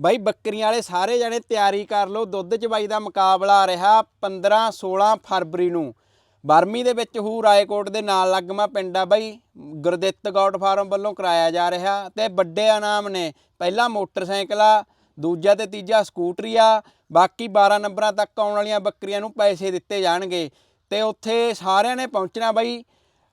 ਬਾਈ ਬੱਕਰੀਆਂ ਵਾਲੇ ਸਾਰੇ ਜਣੇ ਤਿਆਰੀ ਕਰ ਲਓ। ਦੁੱਧ ਚ ਬਾਈ ਦਾ ਮੁਕਾਬਲਾ ਰਿਹਾ 15 16 ਫਰਵਰੀ ਨੂੰ। ਬਰਮੀ ਦੇ ਵਿੱਚ ਹੂ ਰਾਏਕੋਟ ਦੇ ਨਾਲ ਲੱਗਮਾ ਪਿੰਡ ਆ ਬਾਈ। ਗੁਰਦਿੱਤ ਗੌਡ ਫਾਰਮ ਵੱਲੋਂ ਕਰਾਇਆ ਜਾ ਰਿਹਾ ਤੇ ਵੱਡੇ ਇਨਾਮ ਨੇ। ਪਹਿਲਾ ਮੋਟਰਸਾਈਕਲ ਆ, ਦੂਜਾ ਤੇ ਤੀਜਾ ਸਕੂਟਰੀ ਆ। ਬਾਕੀ 12 ਨੰਬਰਾਂ ਤੱਕ ਆਉਣ ਵਾਲੀਆਂ ਬੱਕਰੀਆਂ ਨੂੰ ਪੈਸੇ ਦਿੱਤੇ ਜਾਣਗੇ। ਤੇ ਉੱਥੇ ਸਾਰਿਆਂ ਨੇ ਪਹੁੰਚਣਾ ਬਾਈ।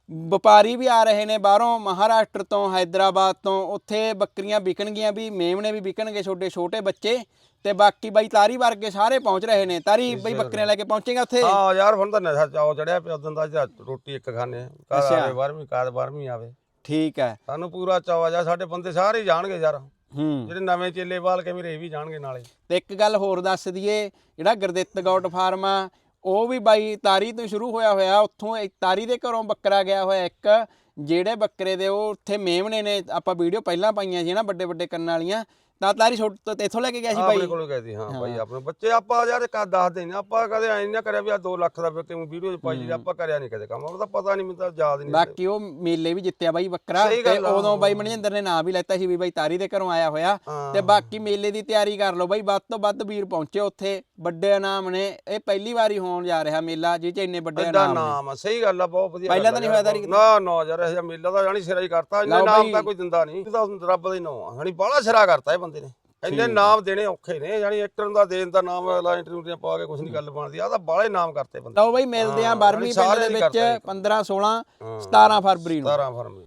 ਵਪਾਰੀ ਵੀ ਆ ਰਹੇ ਨੇ ਬਾਹਰੋਂ ਮਹਾਰਾਸ਼ਟਰ ਤੋਂ ਹైదరాబాద్ ਤੋਂ ਉੱਥੇ ਬੱਕਰੀਆਂ ਵਿਕਣਗੀਆਂ ਵੀ ਮੇਮਣੇ ਵੀ ਵਿਕਣਗੇ ਛੋਟੇ ਛੋਟੇ ਬੱਚੇ ਤੇ ਬਾਕੀ ਬਾਈ ਤਾਰੀ ਵਰਗੇ ਸਾਰੇ ਪਹੁੰਚ ਰਹੇ ਨੇ। ਤਾਰੀ ਬਾਈ ਬੱਕਰੀਆਂ ਲੈ ਕੇ ਪਹੁੰਚੇਗਾ ਉੱਥੇ? ਹਾਂ ਯਾਰ ਹੁਣ ਤਾਂ ਨਸ਼ਾ ਚਾਉ ਚੜਿਆ ਪਿਆ ਉਦੋਂ ਦਾ ਰੋਟੀ ਇੱਕ ਖਾਣੇ ਘਰ ਆਵੇ 12ਵੀਂ ਕਾਰ ਆਵੇ। ਠੀਕ ਹੈ। ਸਾਨੂੰ ਪੂਰਾ ਚਾਵਾ ਜਾ ਸਾਡੇ ਬੰਦੇ ਸਾਰੇ ਜਾਣਗੇ ਯਾਰ। ਜਿਹੜੇ ਨਵੇਂ ਚੇਲੇ ਵਾਲ ਕੇ ਮੇਰੇ ਵੀ ਜਾਣਗੇ ਨਾਲੇ। ਤੇ ਇੱਕ ਗੱਲ ਹੋਰ ਦੱਸ ਦਈਏ ਜਿਹੜਾ ਗੁਰਦਿੱਤ ਗੌਟ ਫਾਰਮਾ ਉਹ ਵੀ ਬਾਈ ਤਾਰੀ ਤੋਂ ਸ਼ੁਰੂ ਹੋਇਆ ਹੋਇਆ, ਉੱਥੋਂ ਇੱਕ ਤਾਰੀ ਦੇ ਘਰੋਂ ਬੱਕਰਾ ਗਿਆ ਹੋਇਆ ਇੱਕ ਜਿਹੜੇ ਬੱਕਰੇ ਦੇ ਉਹ ਉੱਥੇ ਮੇਮਣੇ ਨੇ ਆਪਾਂ ਵੀਡੀਓ ਪਹਿਲਾਂ ਪਾਈਆਂ ਸੀ ਨਾ ਵੱਡੇ ਵੱਡੇ ਕੰਨਾਂ ਵਾਲੀਆਂ ਤਾਂ ਤਾਰੀ ਛੋਟ ਇੱਥੋਂ ਲੈ ਕੇ ਗਿਆ ਸੀ ਆਪਣੇ ਬਾਈ ਕੋਲੋਂ ਗਏ ਹਾਂ ਬਾਈ ਆਪਣੇ ਬੱਚੇ ਆਪਾਂ ਯਾਰ ਕਾ ਦੱਸਦੇ ਨਹੀਂ ਆਪਾਂ ਕਦੇ ਐਂ ਨਾ ਕਰਿਆ ਵੀ ਆ 2 ਲੱਖ ਦਾ ਕਿਉਂ ਵੀਡੀਓ ਚ ਪਾਈ ਜੀ ਆਪਾਂ ਕਰਿਆ ਨਹੀਂ ਕਦੇ ਕੰਮ ਉਹਦਾ ਪਤਾ ਨਹੀਂ ਮੈਨੂੰ ਤਾਂ ਯਾਦ ਨਹੀਂ ਬਾਕੀ ਉਹ ਮੇਲੇ ਵੀ ਜਿੱਤਿਆ ਬਾਈ ਬੱਕਰਾ ਤੇ ਉਦੋਂ ਬਾਈ ਮਨਜਿੰਦਰ ਨੇ ਨਾਂ ਵੀ ਲੈਤਾ ਸੀ ਵੀ ਬਾਈ ਤਾਰੀ ਦੇ ਘਰੋਂ ਆਇਆ ਹੋਇਆ। ਤੇ ਬਾਕੀ ਮੇਲੇ ਦੀ ਤਿਆਰੀ ਕਰ ਲਓ ਬਾਈ ਵੱਧ ਤੋਂ ਵੱਧ ਵੀਰ ਪਹੁੰਚੇ ਉੱਥੇ ਵੱਡੇ ਇਨਾਮ ਨੇ ਇਹ ਪਹਿਲੀ ਵਾਰੀ ਹੋਣ ਜਾ ਰਿਹਾ ਮੇਲਾ ਜਿਹ ਚ ਇੰਨੇ ਵੱਡੇ ਇਨਾਮ ਨੇ ਨਾਮ ਸਹੀ ਗੱਲ ਆ ਬਹੁਤ ਵਧੀਆ ਪਹਿਲਾਂ ਤਾਂ ਨਹੀਂ ਹੋਇਆ। ਤਾਰੀ? ਨਾ ਨਾ ਯਾਰ ਇਹ ਜਿਹਾ ਮੇਲਾ ਤਾਂ ਜਾਣੀ ਸਿਰਾ ਹੀ ਕਰਤਾ ਲਓ ਨਾਮ। ਤਾਂ ਕੋਈ ਦਿੰਦਾ ਨਹੀਂ। ਇਹ ਤਾਂ ਰੱਬ ਦਾ ਹੀ ਨਾਮ ਆ। ਜਾਣੀ ਬਾਹਲਾ ਸਿਰਾ ਕਰਤਾ ਇਹ ਬੰਦੇ ਨੇ। ਇੰਨੇ ਨਾਮ ਦੇਣੇ ਔਖੇ ਨੇ ਜਾਨੀ ਐਕਟਰ ਦਾ ਦੇਣ ਦਾ ਨਾਮ ਅਗਲਾ ਇੰਟਰਵਿਊ ਪਾ ਕੇ ਕੁਝ ਨਹੀਂ ਗੱਲ ਬਣਦੀ। ਆ ਤਾਂ ਬਾਹਲੇ ਨਾਮ ਕਰਤੇ ਬੰਦੇ। ਲਓ ਬਾਈ ਮਿਲਦੇ ਆਂ ਹਾਂ, 12ਵੀਂ ਪਿੰਡ ਦੇ ਦੀ ਵਿੱਚ ਕਰਤਾ 15 16 ਹਾਂ। 17 ਫਰਵਰੀ ਨੂੰ। 17 ਫਰਵਰੀ।